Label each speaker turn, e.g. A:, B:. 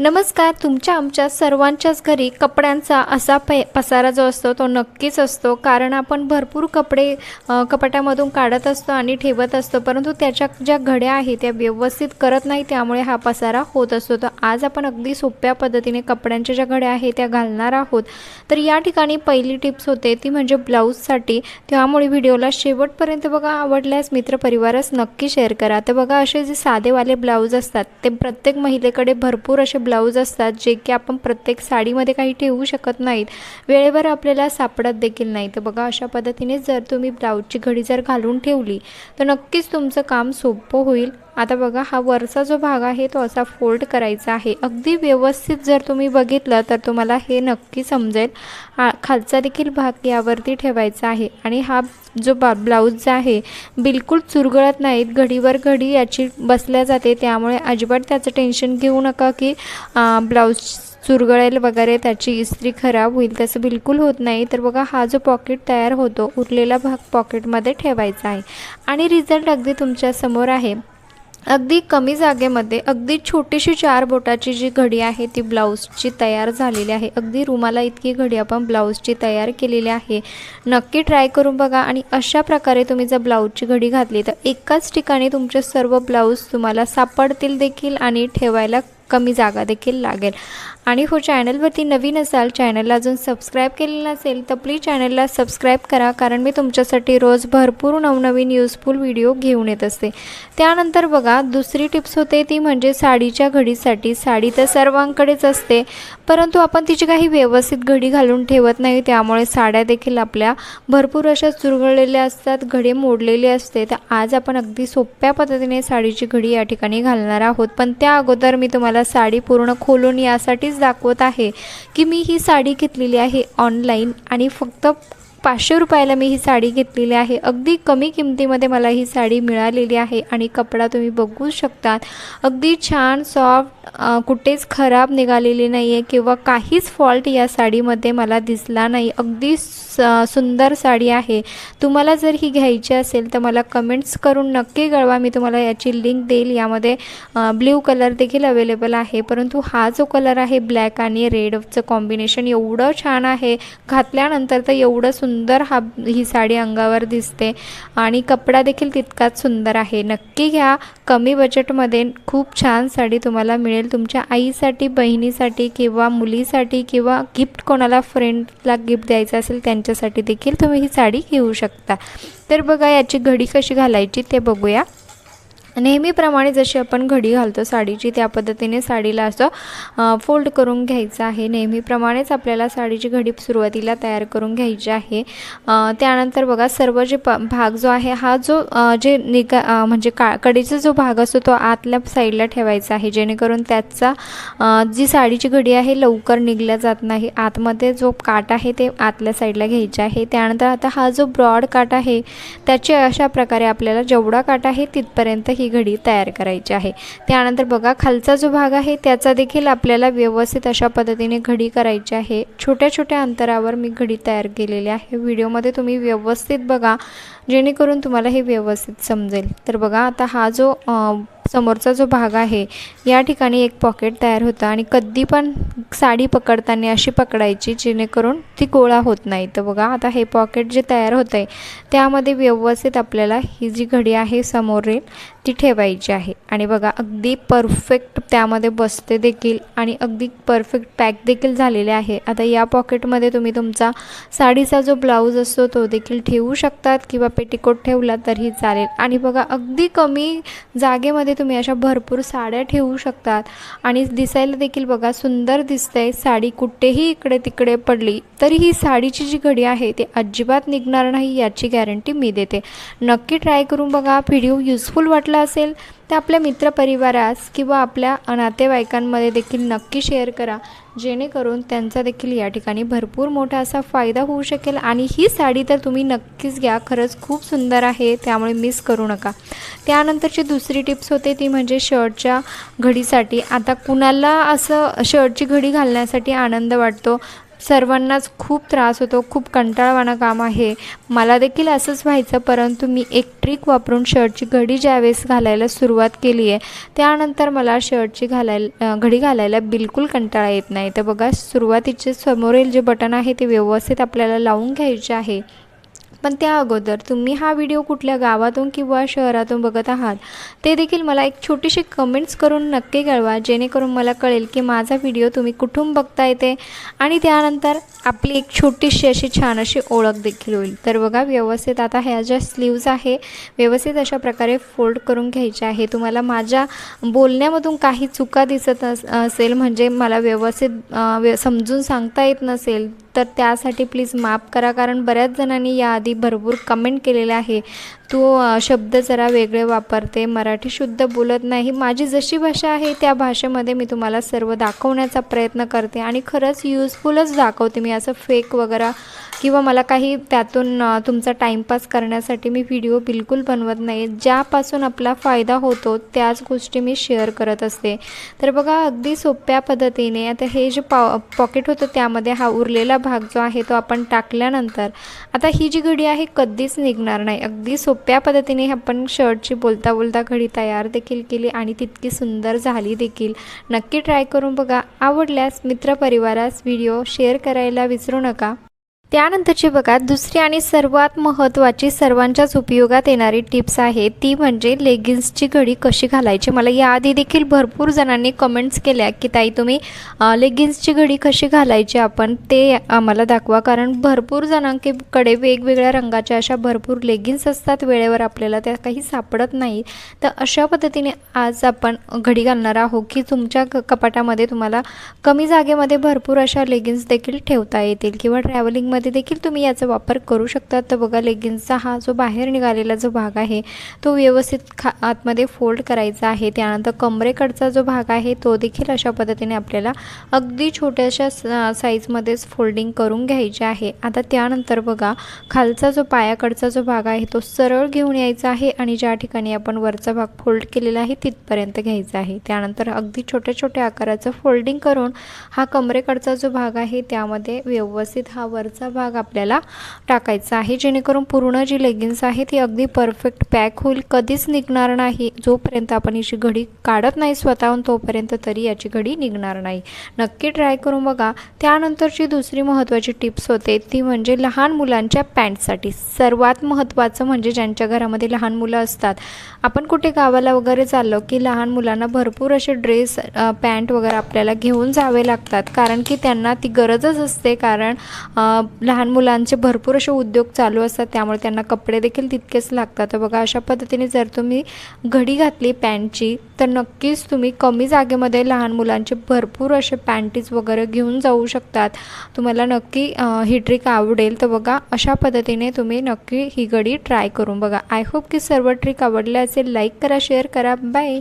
A: नमस्कार तुमच्या आमच्या सर्वांच्याच घरी कपड्यांचा असा प पसारा जो असतो तो नक्कीच असतो. कारण आपण भरपूर कपडे अ, कपाटामधून काढत असतो आणि ठेवत असतो. परंतु त्याच्या ज्या घड्या आहेत त्या व्यवस्थित करत नाही त्यामुळे हा पसारा होत असतो. तर आज आपण अगदी सोप्या पद्धतीने कपड्यांच्या ज्या घड्या आहेत त्या घालणार आहोत. तर या ठिकाणी पहिली टिप्स होते ती म्हणजे ब्लाऊजसाठी. त्यामुळे व्हिडिओला शेवटपर्यंत बघा आवडल्यास मित्रपरिवारच नक्की शेअर करा. तर बघा असे जे साधेवाले ब्लाऊज असतात ते प्रत्येक महिलेकडे भरपूर असे ब्लाऊज असतात जे की आपण प्रत्येक साडीमध्ये काही ठेवू शकत नाहीत. वेळेवर आपल्याला सापडत देखील नाही. तर बघा अशा पद्धतीने जर तुम्ही ब्लाऊजची घडी जर घालून ठेवली तर नक्कीच तुमचं काम सोपं होईल. आता बघा हा वरचा जो भाग आहे तो असा फोल्ड करायचा आहे. अगदी व्यवस्थित जर तुम्ही बघितलं तर तुम्हाला हे नक्की समजेल. हा खालचा देखील भाग यावरती ठेवायचा आहे. आणि हा जो बा ब्लाऊज आहे बिलकुल चुरगळत नाहीत. घडीवर घडी याची बसल्या जाते. त्यामुळे अजिबात त्याचं टेन्शन घेऊ नका की ब्लाऊज चुरगळेल वगैरे त्याची इस्त्री खराब होईल. तसं बिलकुल होत नाही. तर बघा हा जो पॉकेट तयार होतो उरलेला भाग पॉकेटमध्ये ठेवायचा आहे. आणि रिझल्ट अगदी तुमच्यासमोर आहे. अगदी कमी जागेमध्ये अगदी छोटीशी चार बोटाची जी घडी आहे ती ब्लाऊजची तयार झालेली आहे. अगदी रुमाला इतकी घडी आपण ब्लाऊजची तयार केलेली आहे. नक्की ट्राय करून बघा आणि अशा प्रकारे तुम्ही जर ब्लाऊजची घडी घातली तर एकाच ठिकाणी तुमचे सर्व ब्लाऊज तुम्हाला सापडतील देखील आणि ठेवायला कमी जागा देखील लागेल. आणि हो चॅनलवरती नवीन असाल चॅनलला अजून सबस्क्राईब केलेलं नसेल तर प्लीज चॅनलला सबस्क्राईब करा कारण मी तुमच्यासाठी रोज भरपूर नवनवीन यूजफुल व्हिडिओ घेऊन येत असते. त्यानंतर बघा दुसरी टिप्स होते ती म्हणजे साडीच्या घडीसाठी. साडी तर सर्वांकडेच असते परंतु आपण तिची काही व्यवस्थित घडी घालून ठेवत नाही त्यामुळे साड्या देखील आपल्या भरपूर अशा चुरगळलेल्या असतात घडी मोडलेले असते. तर आज आपण अगदी सोप्या पद्धतीने साडीची घडी या ठिकाणी घालणार आहोत. पण त्या अगोदर मी तुम्हाला साडी पूर्ण खोलून यासाठीच दाखवत आहे की मी ही साडी घेतलेली आहे ऑनलाईन आणि फक्त पाचशे रुपयाला मी ही साडी घेतलेली आहे. अगदी कमी किमतीमध्ये मला ही साडी मिळालेली आहे आणि कपडा तुम्ही बघू शकतात. अगदी छान सॉफ्ट कुठेच खराब निघालेली नाही आहे किंवा काहीच फॉल्ट या साडीमध्ये मला दिसला नाही. अगदी स सुंदर साडी आहे. तुम्हाला जर ही घ्यायची असेल तर मला कमेंट्स करून नक्की कळवा. मी तुम्हाला याची लिंक देईल. यामध्ये ब्ल्यू कलर देखील अवेलेबल आहे. परंतु हा जो कलर आहे ब्लॅक आणि रेडचं कॉम्बिनेशन एवढं छान आहे. घातल्यानंतर तर एवढं सुंदर सुंदर हा ही साडी अंगावर दिसते. आणि कपडा देखील तितकाच सुंदर आहे. नक्की घ्या. कमी बजेटमध्ये खूप छान साडी तुम्हाला मिळेल. तुमच्या आईसाठी बहिणीसाठी किंवा मुलीसाठी किंवा गिफ्ट कोणाला फ्रेंडला गिफ्ट द्यायचं असेल त्यांच्यासाठी देखील तुम्ही ही साडी घेऊ शकता. तर बघा याची घडी कशी घालायची ते बघूया. नेहमीप्रमाणे जशी आपण घडी घालतो साडीची त्या पद्धतीने साडीला असं फोल्ड करून घ्यायचं आहे. नेहमीप्रमाणेच आपल्याला साडीची घडी सुरुवातीला तयार करून घ्यायची आहे. त्यानंतर बघा सर्व जे प भाग जो आहे हा जो जे निगा म्हणजे का कडीचा जो भाग असतो तो आतल्या साईडला ठेवायचा आहे. जेणेकरून त्याचा जी साडीची घडी आहे लवकर निघल्या जात नाही. आतमध्ये जो काट आहे ते आतल्या साईडला घ्यायचे आहे. त्यानंतर आता हा जो ब्रॉड काट आहे त्याचे अशा प्रकारे आपल्याला जेवढा काट आहे तिथपर्यंत ही घडी तयार करायची आहे. त्यानंतर बघा खालचा जो भाग आहे त्याचा देखील आपल्याला व्यवस्थित अशा पद्धतीने घडी करायची आहे. छोट्या छोट्या अंतरावर मी घडी तयार केलेली आहे. व्हिडिओमध्ये तुम्ही व्यवस्थित बघा जेणेकरून तुम्हाला हे व्यवस्थित समजेल. तर बघा आता हा जो समोरचा जो भाग आहे या ठिकाणी एक पॉकेट तयार होतं आणि कधी पण साडी पकडताना अशी पकडायची जेणेकरून ती गोळा होत नाही. तर बघा आता हे पॉकेट जे तयार होतं आहे त्यामध्ये व्यवस्थित आपल्याला ही जी घडी आहे समोरील ती ठेवायची आहे. आणि बघा अगदी परफेक्ट त्यामध्ये बसते देखील आणि अगदी परफेक्ट पॅक देखील झालेले आहे. आता या पॉकेटमध्ये तुम्ही तुमचा साडीचा जो ब्लाऊज असतो तो देखील ठेवू शकतात किंवा पेटिकोट ठेवला तरीही चालेल. आणि बघा अगदी कमी जागेमध्ये तुम्ही अशा भरपूर साड्या ठेवू शकतात. आणि दिसायला देखील बघा सुंदर दिसते साडी कुठेही इकडे तिकडे पडली तरी ही साडीची जी घडी आहे ती अजिबात निघणार नाही याची गॅरंटी मी देते. नक्की ट्राय करून बघा. व्हिडिओ युजफुल वाटला असेल ते आपल्या मित्रपरिवारास किंवा आपल्या नातेवाईकांमध्ये देखील नक्की शेअर करा. जेणेकरून त्यांचा देखील या ठिकाणी भरपूर मोठा असा फायदा होऊ शकेल. आणि ही साडी तर तुम्ही नक्कीच घ्या. खरंच खूप सुंदर आहे. त्यामुळे मिस करू नका. त्यानंतरची दुसरी टिप्स होते ती म्हणजे शर्टच्या घडीसाठी. आता कुणाला असं शर्टची घडी घालण्यासाठी आनंद वाटतो? सर्वांनाच खूप त्रास होतो खूप कंटाळवाणं काम आहे. मला देखील असंच व्हायचं परंतु मी एक ट्रिक वापरून शर्टची घडी ज्यावेळेस घालायला सुरुवात केली आहे त्यानंतर मला शर्टची घालायला घडी घालायला बिलकुल कंटाळा येत नाही. तर बघा सुरुवातीचे समोरील जे बटन आहे ते व्यवस्थित आपल्याला लावून घ्यायचे आहे. पण त्या अगोदर तुम्ही हा व्हिडिओ कुठल्या गावातून किंवा शहरातून बघत आहात ते देखील मला एक छोटीशी कमेंट्स करून नक्की कळवा जेणेकरून मला कळेल की माझा व्हिडिओ तुम्ही कुठून बघता येते आणि त्यानंतर आपली एक छोटीशी अशी छान अशी ओळख देखील होईल. तर बघा व्यवस्थित आता ह्या ज्या स्लीव्ज आहे व्यवस्थित अशा प्रकारे फोल्ड करून घ्यायचे आहे. तुम्हाला माझ्या बोलण्यामधून काही चुका दिसत अस असेल म्हणजे मला व्यवस्थित व्य समजून सांगता येत नसेल तर त्यासाठी प्लीज माफ करा कारण बऱ्याच जणांनी याआधी भरपूर कमेंट केलेले आहे. तू शब्द जरा वेगळे वापरते मराठी शुद्ध बोलत नाही. माझी जशी भाषा आहे त्या भाषेमध्ये मी तुम्हाला सर्व दाखवण्याचा प्रयत्न करते आणि खरंच यूजफुलच दाखवते. मी असं फेक वगैरे किंवा मला काही त्यातून तुमचा टाईमपास करण्यासाठी मी व्हिडिओ बिलकुल बनवत नाही. ज्यापासून आपला फायदा होतो त्याच गोष्टी मी शेअर करत असते. तर बघा अगदी सोप्या पद्धतीने आता हे जे पॉ पॉकेट होतं त्यामध्ये हा उरलेला भाग जो आहे तो आपण टाकल्यानंतर आता ही जी घडी आहे कधीच निघणार नाही. अगदी सोप्या पद्धतीने आपण शर्टची बोलता बोलता घडी तयार देखील केली आणि तितकी सुंदर झाली देखील. नक्की ट्राय करून बघा. आवडल्यास मित्रपरिवारास व्हिडिओ शेअर करायला विसरू नका. त्यानंतरची बघा दुसरी आणि सर्वात महत्त्वाची सर्वांच्याच उपयोगात येणारी टिप्स आहे ती म्हणजे लेगिन्सची घडी कशी घालायची? मला याआधी देखील भरपूर जणांनी कमेंट्स केल्या की ताई तुम्ही लेगिन्सची घडी कशी घालायची आपण ते आम्हाला दाखवा. कारण भरपूर जणांकडे वेगवेगळ्या रंगाच्या अशा भरपूर लेगिन्स असतात वेळेवर आपल्याला त्या काही सापडत नाही तर अशा पद्धतीने आज आपण घडी घालणार आहोत की तुमच्या क कपाटामध्ये तुम्हाला कमी जागेमध्ये भरपूर अशा लेगिन्स देखील ठेवता येतील किंवा ट्रॅव्हलिंगमध्ये देखील तुम्ही याचा वापर करू शकता. तर बघा लेगिन्सचा हा जो बाहेर निघालेला जो भाग आहे तो व्यवस्थित खा आतमध्ये फोल्ड करायचा आहे. त्यानंतर कमरेकडचा जो भाग आहे तो देखील अशा पद्धतीने आपल्याला अगदी छोट्याशा साईजमध्येच फोल्डिंग करून घ्यायचे आहे. आता त्यानंतर बघा खालचा जो पायाकडचा जो भाग आहे तो सरळ घेऊन यायचा आहे आणि ज्या ठिकाणी आपण वरचा भाग फोल्ड केलेला आहे तिथपर्यंत घ्यायचा आहे. त्यानंतर अगदी छोट्या छोट्या आकाराचं फोल्डिंग करून हा कमरेकडचा जो भाग आहे त्यामध्ये व्यवस्थित हा वरचा भाग आपल्याला टाकायचा आहे. जेणेकरून पूर्ण जी लेगिन्स आहे ती अगदी परफेक्ट पॅक होईल. कधीच निघणार नाही. जोपर्यंत आपण याची घडी काढत नाही स्वतःहून तोपर्यंत तरी याची घडी निघणार नाही. नक्की ट्राय करून बघा. त्यानंतरची दुसरी महत्त्वाची टिप्स होते ती म्हणजे लहान मुलांच्या पॅन्टसाठी. सर्वात महत्त्वाचं म्हणजे ज्यांच्या घरामध्ये लहान मुलं असतात. आपण कुठे गावाला वगैरे चाललो की लहान मुलांना भरपूर असे ड्रेस पॅन्ट वगैरे आपल्याला घेऊन जावे लागतात. कारण की त्यांना ती गरजच असते. कारण लहान मुलांचे भरपूर असे उद्योग चालू असतात त्यामुळे त्यांना कपडे देखील तितकेच लागतात. तर बघा अशा पद्धतीने जर तुम्ही घडी घातली पॅन्टची तर नक्कीच तुम्ही कमी जागेमध्ये लहान मुलांचे भरपूर असे पॅन्टीज वगैरे घेऊन जाऊ शकतात. तुम्हाला नक्की ही ट्रिक आवडेल. तर बघा अशा पद्धतीने तुम्ही नक्की ही घडी ट्राय करून बघा. आय होप की सर्व ट्रिक आवडल्या असेल लाईक करा शेअर करा. बाय